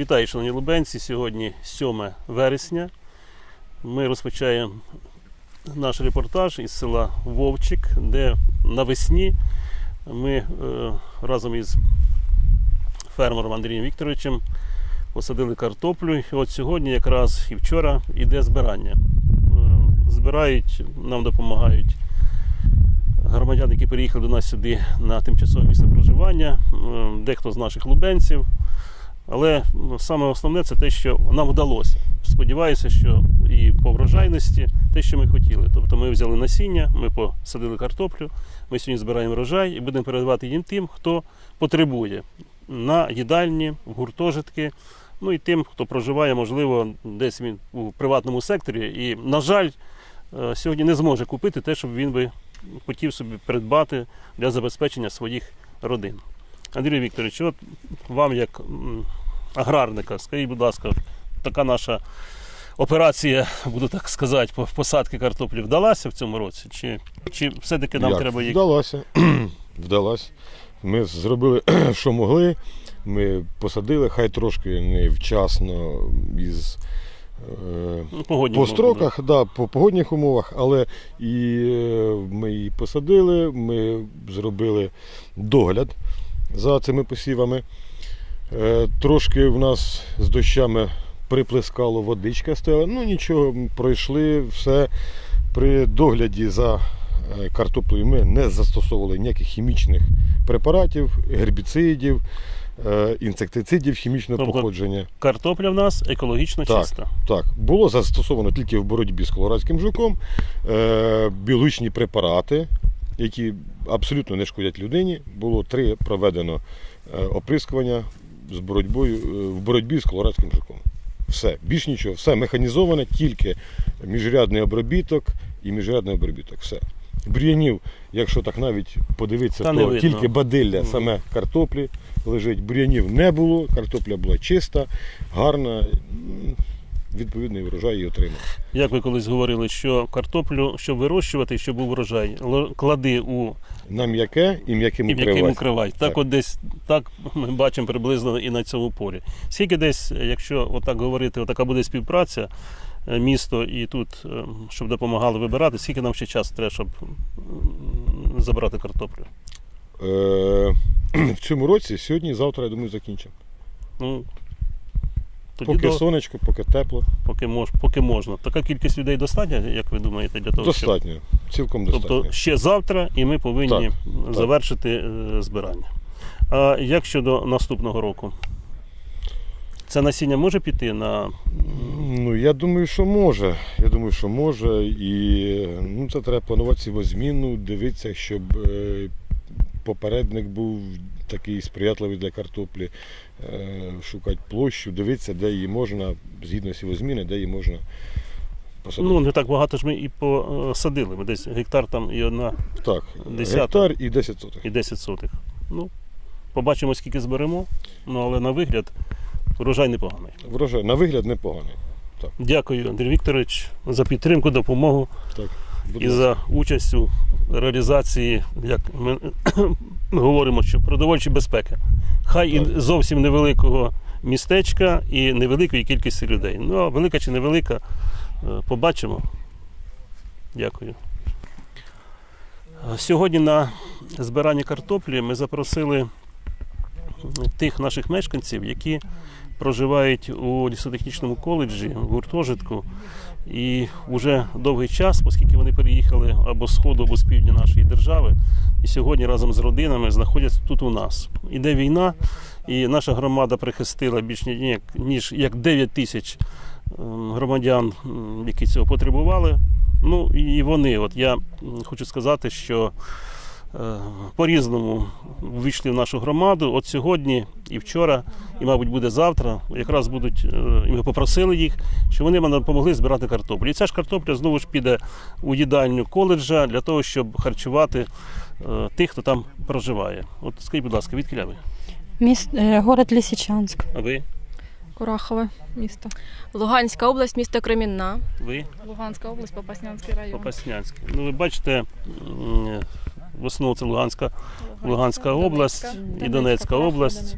Вітаю, шановні лубенці. Сьогодні 7 вересня. Ми розпочаємо наш репортаж із села Вовчик, де навесні ми е, разом із фермером Андрієм Вікторовичем посадили картоплю. І от сьогодні, якраз і вчора, іде збирання. Е, Збирають, нам допомагають громадяни, які переїхали до нас сюди на тимчасове місце проживання, е, дехто з наших лубенців. Але ну, саме основне це те, що нам вдалося. Сподіваюся, що і по врожайності те, що ми хотіли. Тобто ми взяли насіння, ми посадили картоплю, ми сьогодні збираємо врожай і будемо передавати їм тим, хто потребує на їдальні, в гуртожитки, ну і тим, хто проживає, можливо, десь він у приватному секторі. І, на жаль, е, сьогодні не зможе купити те, що б він би хотів собі придбати для забезпечення своїх родин. Андрій Вікторович, от вам як аграрника, скажіть, будь ласка, така наша операція, буду так сказати, по посадки картоплі вдалася в цьому році? Чи, чи все-таки нам Як? треба їх? Вдалося. Вдалося. Ми зробили, що могли. Ми посадили, хай трошки невчасно із е, Ну, погодні по умови, строках, да, по погодних умовах, але і е, ми її посадили, ми зробили догляд за цими посівами. Е, Трошки в нас з дощами приплескало водичка стела. Ну нічого, пройшли все. При догляді за е, картоплею ми не застосовували ніяких хімічних препаратів, гербіцидів, е, інсектицидів хімічного Тобто походження. Картопля в нас екологічно Так. чиста. Так, було застосовано тільки в боротьбі з колорадським жуком біологічні препарати, які абсолютно не шкодять людині. Було три проведено оприскування з боротьбою, е, в боротьбі з колорадським жуком. Все, більш нічого, все механізоване, тільки міжрядний обробіток і міжрядний обробіток. Все. Бур'янів, якщо так навіть подивитися, Та то тільки бадилля саме картоплі лежить. Бур'янів не було, картопля була чиста, гарна. Відповідний врожай її отримав. Як ви колись говорили, що картоплю, щоб вирощувати, щоб був врожай, клади у На м'яке і м'яким укривати. укривай. Так, Так. от десь так ми бачимо приблизно і на цьому полі. Скільки десь, якщо отак говорити, отака буде співпраця, е, місто і тут, е, щоб допомагали вибирати, скільки нам ще часу треба, щоб забрати картоплю? Е, в цьому році, сьогодні, завтра, я думаю, закінчимо. Ну, тоді Поки до, сонечко, поки тепло. поки, мож, поки можна. Така кількість людей достатня, як ви думаєте, для того, щоб Достатньо. Цілком достатньо. Тобто ще завтра і ми повинні Так, завершити е, збирання. А як щодо наступного року? Це насіння може піти на Ну, я думаю, що може. Я думаю, що може. І ну, це треба планувати сівозміну, дивитися, щоб е, попередник був такий сприятливий для картоплі, е, шукати площу, дивитися, де її можна, згідно сівозміни, де її можна посадити. ну не так багато ж ми і посадили. Ми десь гектар там і одна так, десята. гектар і 10 сотих. і 10 сотих. Ну, побачимо, скільки зберемо. Ну але на вигляд урожай непоганий. Врожай на вигляд непоганий. Дякую, Андрій Вікторович, за підтримку, допомогу. Так, і за участь у реалізації, як говоримо, що продовольчі безпеки. Хай і зовсім невеликого містечка і невеликої кількості людей. Ну, а велика чи невелика, е, побачимо. Дякую. Сьогодні на збиранні картоплі ми запросили тих наших мешканців, які проживають у лісотехнічному коледжі, в гуртожитку. І вже довгий час, оскільки вони переїхали або з сходу, або з півдня нашої держави, і сьогодні разом з родинами знаходяться тут у нас. Іде війна, і наша громада прихистила більш ні- ні- ніж як 9 тисяч ем, громадян, які цього потребували. Ну і вони, от я хочу сказати, що по-різному вийшли в нашу громаду. От сьогодні і вчора, і, мабуть, буде завтра. Якраз будуть, е, і ми попросили їх, щоб вони нам допомогли збирати картоплю. І ця ж картопля знову ж піде у їдальню коледжа для того, щоб харчувати е, тих, хто там проживає. От скажіть, будь ласка, відкіля ви? Міст, е, город Лисичанск. А ви? Курахове місто. Луганська область, місто Кремінна. Ви? Луганська область, Попаснянський район. Попаснянський. Ну, ви бачите, в основному це Луганська, Луганська область і Донецька область.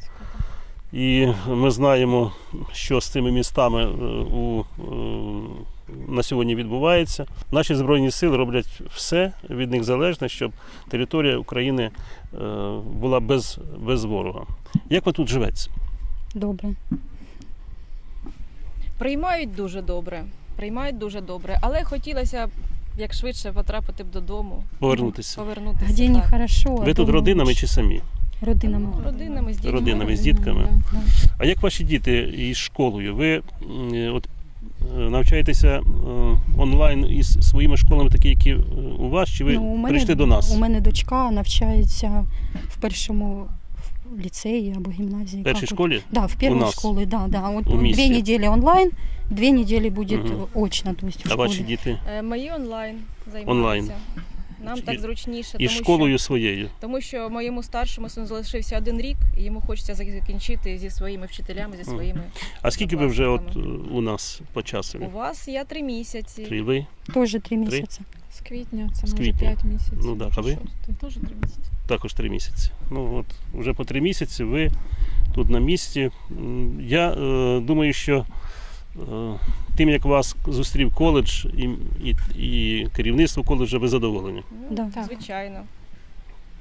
І ми знаємо, що з цими містами е, у, е, на сьогодні відбувається. Наші Збройні сили роблять все від них залежне, щоб територія України е, була без, без ворога. Як ви тут живеться? Добре. Приймають дуже добре. Приймають дуже добре, але хотілося б як швидше потрапити б додому, Повернутися? повернутися. Где так. нехорошо. Ви тут родинами чи самі? Родинами. Родинами з дітьми. Родинами, з дітками. Да. А як ваші діти із школою? Ви от, е, навчаєтеся е, онлайн із своїми школами, такі, які е, у вас, чи ви Ну, у мене, прийшли до нас? У мене дочка навчається в першому в ліцеї або гімназії. В першій Как вот? Да, в первой школе, да, да. Вот у две недели онлайн, две недели будет Мгм. очно, то есть в А школе. ваші діти Е, Мої онлайн займаються. Онлайн. Нам так зручніше, із тому школою що своєю. тому що моєму старшому сину залишився один рік, і йому хочеться закінчити зі своїми вчителями, зі своїми. А скільки ви вже от е, у нас по часу? У вас я три місяці. Три ви? Тоже три месяца. З квітня, це З може квітня. 5 місяців. Ну так, а ви? Шостий. Теж 3 місяці. Також три місяці. Ну от вже по три місяці ви тут на місці. Я е, думаю, що е, тим, як вас зустрів коледж і, і, і керівництво коледжу, ви задоволені. Ну, Да. Так. З Звичайно.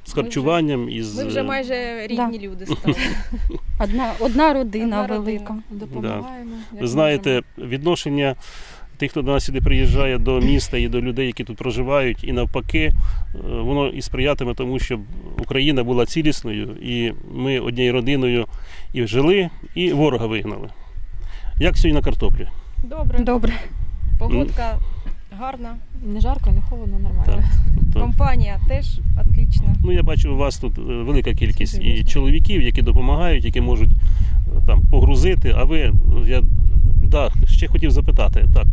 Вже- харчуванням і з Ми вже майже рідні люди стали. Одна, одна родина Одна родина. велика. Допомагаємо. як Ви знаєте, можемо. відношення тих, хто до нас сюди приїжджає до міста і до людей, які тут проживають, і навпаки, е, воно і сприятиме тому, щоб Україна була цілісною, і ми однією родиною і жили, і ворога вигнали. Як сьогодні на картоплі? Добре. Добре. Погодка гарна. Не жарко, не холодно, нормально. Так. Тобто, Компанія теж отлічна. ну, я бачу, у вас тут е, велика кількість і чоловіків, які допомагають, які можуть е, там погрузити. А ви, е, я да, ще хотів запитати, так.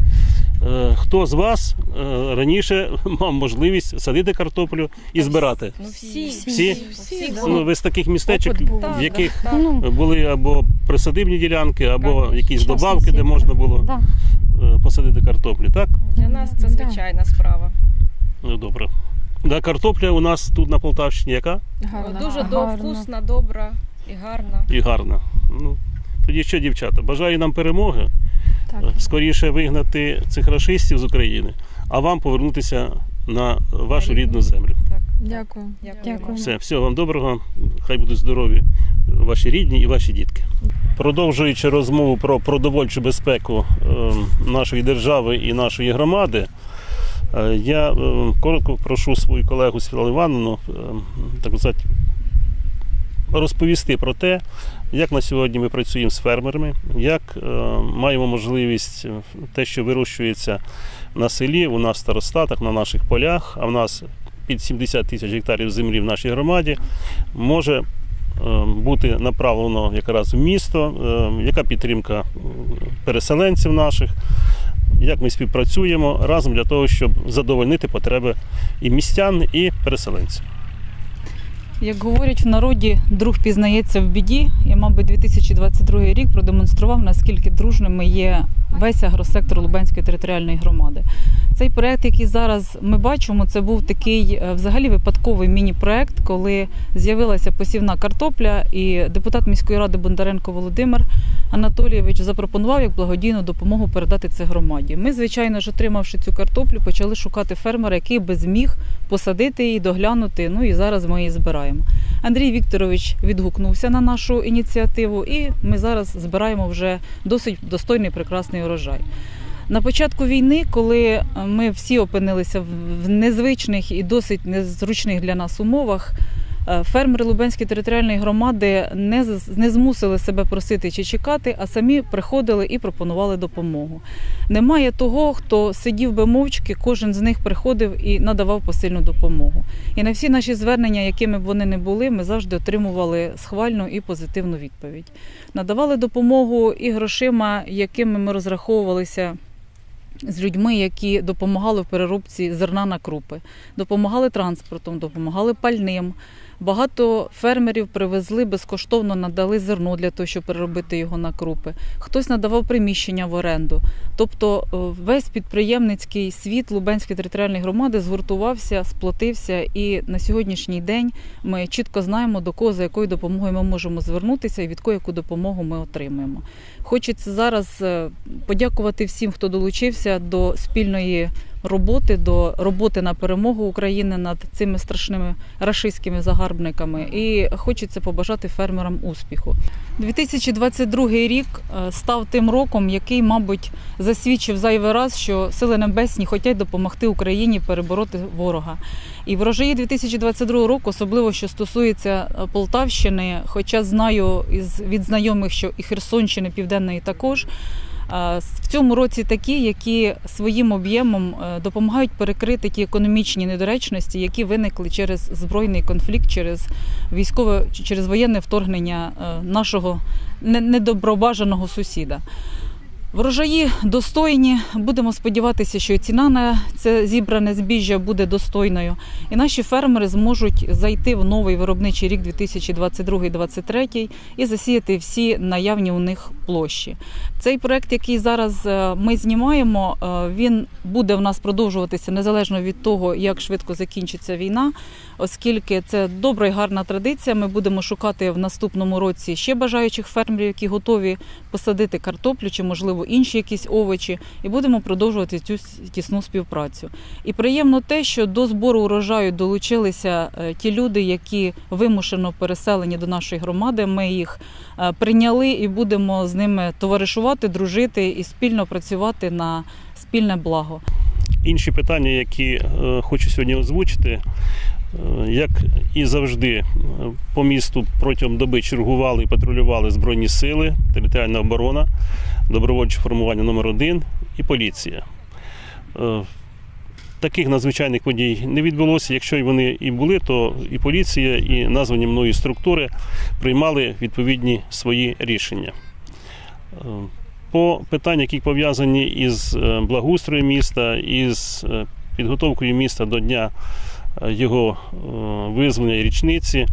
Е, хто з вас е, раніше мав можливість садити картоплю і збирати? Ну всі. Всі? Всі, да. Ну, ви з таких містечок, в яких так. Ну, були або присадибні ділянки, або Конечно. якісь добавки, де можна було Да. е, посадити картоплю, так? Для нас це Да. звичайна справа. Ну, добре. Да, картопля у нас тут на Полтавщині яка? Гарно. Дуже Гарно. до вкусна, добра і гарна. І гарна. Ну, тоді що, дівчата, бажаю нам перемоги, Так. е, скоріше вигнати цих рашистів з України, а вам повернутися на вашу рідну землю. Так. Дякую. Дякую. Все, всього вам доброго. Хай будуть здорові ваші рідні і ваші дітки. Продовжуючи розмову про продовольчу безпеку е, нашої держави і нашої громади, е, я е, коротко прошу свою колегу Світлану Івановну е, так сказати, розповісти про те, як на сьогодні ми працюємо з фермерами, як е, маємо можливість е, те, що вирощується на селі, у нас в старостатах, на наших полях, а в нас під 70 тисяч гектарів землі в нашій громаді, може е, бути направлено якраз в місто, яка підтримка переселенців наших, як ми співпрацюємо разом для того, щоб задовольнити потреби і містян, і переселенців. Як говорять в народі, друг пізнається в біді, і, мабуть, 2022 рік продемонстрував, наскільки дружними є весь агросектор Лубенської територіальної громади. Цей проект, який зараз ми бачимо, це був такий е, взагалі випадковий міні-проект, коли з'явилася посівна картопля, і депутат міської ради Бондаренко Володимир Анатолійович запропонував як благодійну допомогу передати це громаді. Ми, звичайно ж, отримавши цю картоплю, почали шукати фермера, який би зміг посадити її, доглянути. Ну і зараз ми її збираємо. Андрій Вікторович відгукнувся на нашу ініціативу, і ми зараз збираємо вже досить достойний прекрасний урожай. На початку війни, коли е, ми всі опинилися в- незвичних і досить незручних для нас умовах, е, фермери Лубенської територіальної громади не, не змусили себе просити чи чекати, а самі приходили і пропонували допомогу. Немає того, хто сидів би мовчки, кожен з них приходив і надавав посильну допомогу. І на всі наші звернення, якими б вони не були, ми завжди отримували схвальну і позитивну відповідь. Надавали допомогу і грошима, якими ми розраховувалися. З людьми, які допомагали в переробці зерна на крупи, допомагали транспортом, допомагали пальним, Багато фермерів привезли безкоштовно, надали зерно для того, щоб переробити його на крупи. Хтось надавав приміщення в оренду. Тобто е, весь підприємницький світ Лубенської територіальної громади згуртувався, сплотився, і на сьогоднішній день ми чітко знаємо, до кого за якою допомогою ми можемо звернутися і від кого яку допомогу ми отримаємо. Хочеться зараз е, подякувати всім, хто долучився до спільної роботи, до роботи на перемогу України над цими страшними рашистськими загарбниками. І хочеться побажати фермерам успіху. 2022 рік е, став тим роком, який, мабуть, засвідчив зайвий раз, що сили небесні хочуть допомогти Україні перебороти ворога. І врожаї 2022 року, особливо що стосується е, Полтавщини, хоча знаю від знайомих, що і Херсонщини Південної також. В цьому році такі, які своїм об'ємом е, допомагають перекрити ті економічні недоречності, які виникли через збройний конфлікт, через військове через воєнне вторгнення е, нашого не- недобробажаного сусіда. Врожаї достойні. Будемо сподіватися, що і ціна на це зібране збіжжя буде достойною, і наші фермери зможуть зайти в новий виробничий рік 2022-2023 і засіяти всі наявні у них площі. Цей проект, який зараз е, ми знімаємо, е, він буде в нас продовжуватися незалежно від того, як швидко закінчиться війна, оскільки це добра і гарна традиція. Ми будемо шукати в наступному році ще бажаючих фермерів, які готові посадити картоплю чи, можливо, інші якісь овочі, і будемо продовжувати цю тісну співпрацю. І приємно те, що до збору урожаю долучилися е, ті люди, які вимушено переселені до нашої громади. Ми їх е, прийняли і будемо з ними товаришувати, дружити і спільно працювати на спільне благо. Інші питання, які е, хочу сьогодні озвучити, як і завжди, е, по місту протягом доби чергували і патрулювали Збройні сили, територіальна оборона, добровольче формування номер 1 і поліція. Е, Таких надзвичайних подій не відбулося. Якщо вони і були, то і поліція, і названі мною структури приймали відповідні свої рішення. Е, по питаннях, які пов'язані із е, благоустроєм міста, із е, підготовкою міста до дня е, його е, визволення і річниці. е,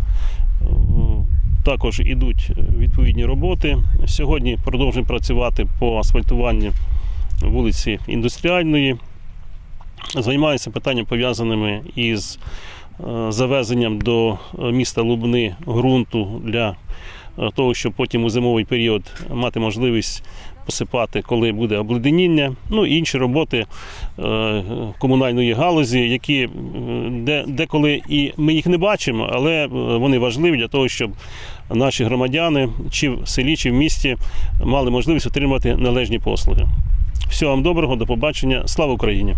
Також ідуть відповідні роботи. Сьогодні продовжуємо працювати по асфальтуванню вулиці Індустріальної. Займаюся питаннями пов'язаними із е, завезенням до міста Лубни ґрунту для того, щоб потім у зимовий період мати можливість посипати, коли буде обледеніння. Ну і інші роботи е, комунальної галузі, які е, деколи і ми їх не бачимо, але е, вони важливі для того, щоб наші громадяни чи в селі, чи в місті мали можливість отримати належні послуги. Всього вам доброго, до побачення. Слава Україні!